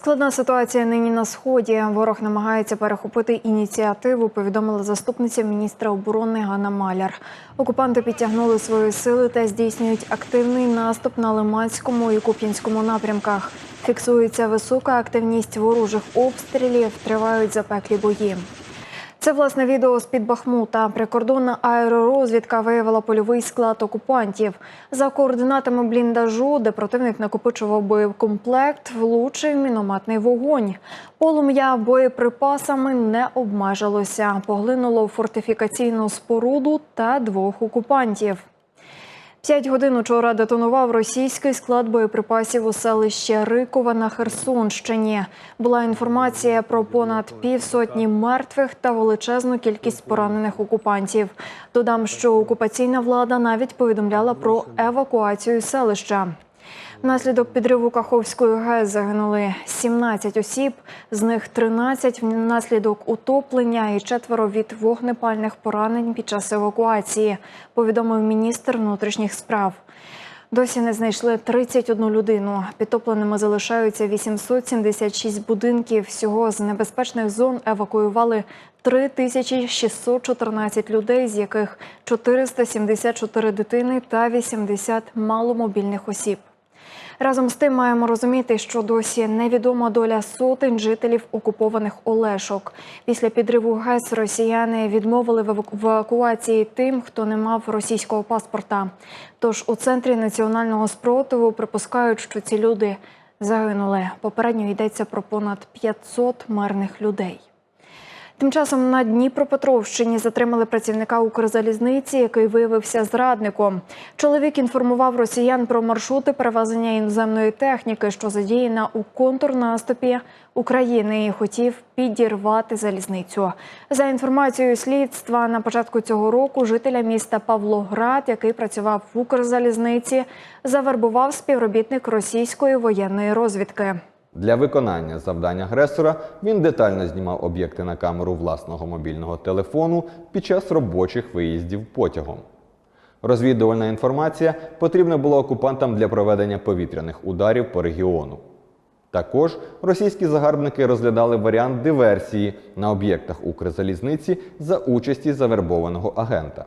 Складна ситуація нині на сході. Ворог намагається перехопити ініціативу. Повідомила заступниця міністра оборони Ганна Маляр. Окупанти підтягнули свої сили та здійснюють активний наступ на Лиманському і Куп'янському напрямках. Фіксується висока активність ворожих обстрілів. Тривають запеклі бої. Це власне відео з під Бахмута. Прикордонна аеророзвідка виявила польовий склад окупантів. За координатами бліндажу, де противник накопичував боєкомплект, влучив мінометний вогонь. Полум'я боєприпасами не обмежилося. Поглинуло фортифікаційну споруду та двох окупантів. П'ять годин учора детонував російський склад боєприпасів у селищі Рикова на Херсонщині. Була інформація про понад півсотні мертвих та величезну кількість поранених окупантів. Додам, що окупаційна влада навіть повідомляла про евакуацію селища. Внаслідок підриву Каховської ГЕС загинули 17 осіб, з них 13 внаслідок утоплення і четверо від вогнепальних поранень під час евакуації, повідомив міністр внутрішніх справ. Досі не знайшли 31 людину. Підтопленими залишаються 876 будинків. Всього з небезпечних зон евакуювали 3614 людей, з яких 474 дитини та 80 маломобільних осіб. Разом з тим маємо розуміти, що досі невідома доля сотень жителів окупованих Олешок. Після підриву ГЕС росіяни відмовили в евакуації тим, хто не мав російського паспорта. Тож у центрі національного спротиву припускають, що ці люди загинули. Попередньо йдеться про понад 500 мирних людей. Тим часом на Дніпропетровщині затримали працівника Укрзалізниці, який виявився зрадником. Чоловік інформував росіян про маршрути перевезення іноземної техніки, що задіяна у контрнаступі України, і хотів підірвати залізницю. За інформацією слідства, на початку цього року жителя міста Павлоград, який працював в Укрзалізниці, завербував співробітник російської воєнної розвідки. Для виконання завдань агресора він детально знімав об'єкти на камеру власного мобільного телефону під час робочих виїздів потягом. Розвідувальна інформація потрібна була окупантам для проведення повітряних ударів по регіону. Також російські загарбники розглядали варіант диверсії на об'єктах Укрзалізниці за участі завербованого агента.